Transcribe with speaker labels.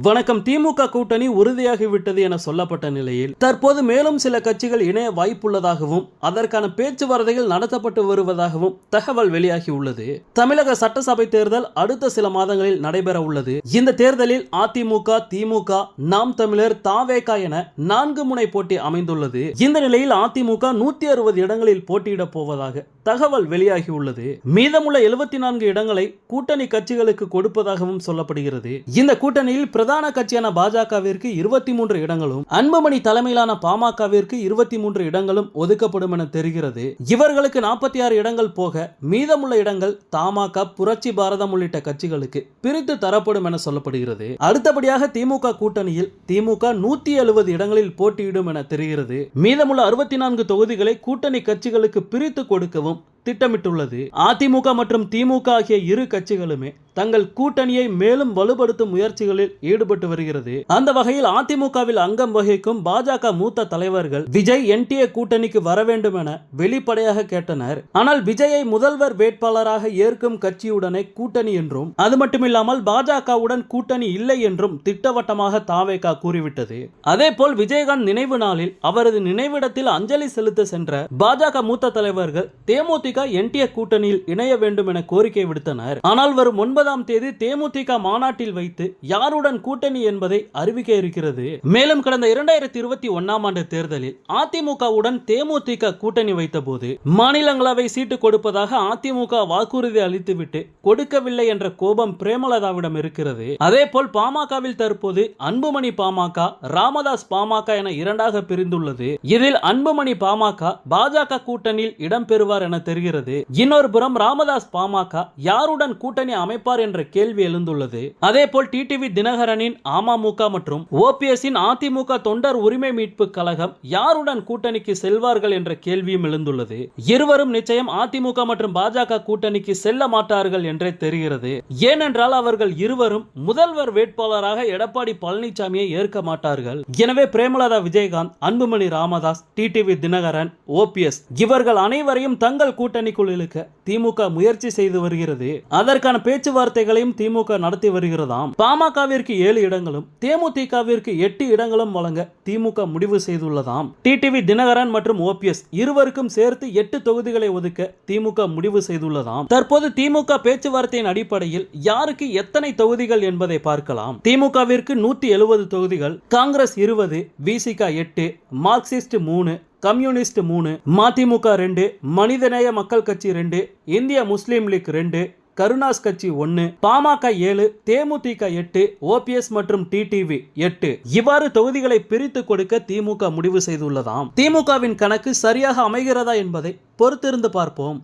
Speaker 1: வணக்கம். திமுக கூட்டணி உறுதியாகிவிட்டது என சொல்லப்பட்ட நிலையில் தற்போது மேலும் சில கட்சிகள் இணைய வாய்ப்புள்ளதாகவும் அதற்கான பேச்சுவார்த்தைகள் நடத்தப்பட்டு வருவதாகவும் தகவல் வெளியாகி உள்ளது தமிழக சட்டசபை தேர்தல் அடுத்த சில மாதங்களில் நடைபெற உள்ளது. இந்த தேர்தலில் அதிமுக திமுக நாம் தமிழர் தாவேகா என நான்கு முனை போட்டி அமைந்துள்ளது. இந்த நிலையில் அதிமுக நூத்தி அறுபது இடங்களில் போட்டியிடப் போவதாக தகவல் வெளியாகி உள்ளது மீதமுள்ள எழுபத்தி நான்கு இடங்களை கூட்டணி கட்சிகளுக்கு கொடுப்பதாகவும் சொல்லப்படுகிறது. இந்த கூட்டணியில் பிரதான கட்சியான பாஜகவிற்கு இருபத்தி மூன்று இடங்களும் அன்புமணி தலைமையிலான பாமகவிற்கு இருபத்தி மூன்று இடங்களும் ஒதுக்கப்படும் என தெரிகிறது. இவர்களுக்கு நாற்பத்தி ஆறு இடங்கள் போக மீதமுள்ள இடங்கள் தமாக புரட்சி பாரதம் உள்ளிட்ட கட்சிகளுக்கு பிரித்து தரப்படும் என சொல்லப்படுகிறது. அடுத்தபடியாக திமுக கூட்டணியில் திமுக நூத்தி எழுபது இடங்களில் போட்டியிடும் என தெரிகிறது. மீதமுள்ள அறுபத்தி நான்கு தொகுதிகளை கூட்டணி கட்சிகளுக்கு பிரித்து கொடுக்கவும் திட்டமிட்டுள்ளது. அதிமுக மற்றும் திமுக ஆகிய இரு கட்சிகளுமே தங்கள் கூட்டணியை மேலும் வலுப்படுத்தும் முயற்சிகளில் ஈடுபட்டு வருகிறது. அந்த வகையில் அதிமுகவில் அங்கம் வகிக்கும் பாஜக மூத்த தலைவர்கள் விஜய் என்டிஏ கூட்டணிக்கு வர வேண்டும் என வெளிப்படையாக கேட்டனர். ஆனால் விஜயை முதல்வர் வேட்பாளராக ஏற்கும் கட்சியுடனே கூட்டணி என்றும் அது மட்டுமில்லாமல் பாஜகவுடன் கூட்டணி இல்லை என்றும் திட்டவட்டமாக தாவேகா கூறிவிட்டது. அதேபோல் விஜயகாந்த் நினைவு நாளில் அவரது நினைவிடத்தில் அஞ்சலி செலுத்த சென்ற பாஜக மூத்த தலைவர்கள் தேமுதிக என்டிஏ கூட்டணியில் இணைய வேண்டும் என கோரிக்கை விடுத்தனர். ஆனால் வரும் ஒன்பதாம் தேதி தேமுதிக மாநாட்டில் வைத்து யாருடன் கூட்டணி என்பதை அறிவிக்க இருக்கிறது. மேலும் கடந்த இரண்டாயிரத்தி இருபத்தி ஒன்னாம் ஆண்டு தேர்தலில் அதிமுகவுடன் தேமுதிக கூட்டணி வைத்த போது மாநிலங்களவை சீட்டு கொடுப்பதாக அதிமுக வாக்குறுதி அளித்துவிட்டு கொடுக்கவில்லை என்ற கோபம் பிரேமலதாவிடம் இருக்கிறது. அதே போல் பாமகவில் தற்போது அன்புமணி பாமக ராமதாஸ் பாமக என இரண்டாக பிரிந்துள்ளது. இதில் அன்புமணி பாமக பாஜக கூட்டணியில் இடம்பெறுவார் என வருகிறது இன்னொரு புறம் ராமதாஸ் பாமக யாருடன் கூட்டணி அமைப்பார் என்ற கேள்வி எழுந்துள்ளது. அதே போல் டிடிவி தினகரனின் அமமுக மற்றும் ஓபிஎஸ்ஸின் அதிமுக தொண்டர் உரிமை மீட்பு கழகம் யாருடன் கூட்டணிக்கு செல்வார்கள் என்ற கேள்வியும் எழுந்துள்ளது. இருவரும் நிச்சயம் அதிமுக மற்றும் பாஜக கூட்டணிக்கு செல்ல மாட்டார்கள் என்றே தெரிகிறது. ஏனென்றால் அவர்கள் இருவரும் முதல்வர் வேட்பாளராக எடப்பாடி பழனிசாமியை ஏற்க மாட்டார்கள். எனவே பிரேமலதா விஜயகாந்த் அன்புமணி ராமதாஸ் டிடிவி தினகரன் ஓபிஎஸ் இவர்கள் அனைவரையும் தங்கள் கூட்டணிக்குள் இழுக்க திமுக முயற்சி செய்து வருகிறது. அதற்கான பேச்சுவார்த்தைகளையும் திமுக நடத்தி வருகிறதாம். பாமகவிற்கு ஏழு இடங்களும் தேமுதிகவிற்கு எட்டு இடங்களும் வழங்க திமுக முடிவு செய்துள்ளதாம். டிடிவி தினகரன் மற்றும் ஓபிஎஸ் இருவருக்கும் சேர்த்து எட்டு தொகுதிகளை ஒதுக்க திமுக முடிவு செய்துள்ளதாம். தற்போது திமுக பேச்சுவார்த்தையின் அடிப்படையில் யாருக்கு எத்தனை தொகுதிகள் என்பதை பார்க்கலாம். திமுகவிற்கு நூத்தி எழுபது தொகுதிகள் காங்கிரஸ் இருபது விசிகா எட்டு மார்க்சிஸ்ட் மூணு கம்யூனிஸ்ட் மூணு மதிமுக ரெண்டு மனிதநேய மக்கள் கட்சி ரெண்டு இந்திய முஸ்லீம் லீக் ரெண்டு கருணாஸ் கட்சி ஒன்று பாமக ஏழு தேமுதிக எட்டு ஓபிஎஸ் மற்றும் டிடிவி எட்டு. இவ்வாறு தொகுதிகளை பிரித்து கொடுக்க திமுக முடிவு செய்துள்ளதாம். திமுகவின் கணக்கு சரியாக அமைகிறதா என்பதை பொறுத்திருந்து பார்ப்போம்.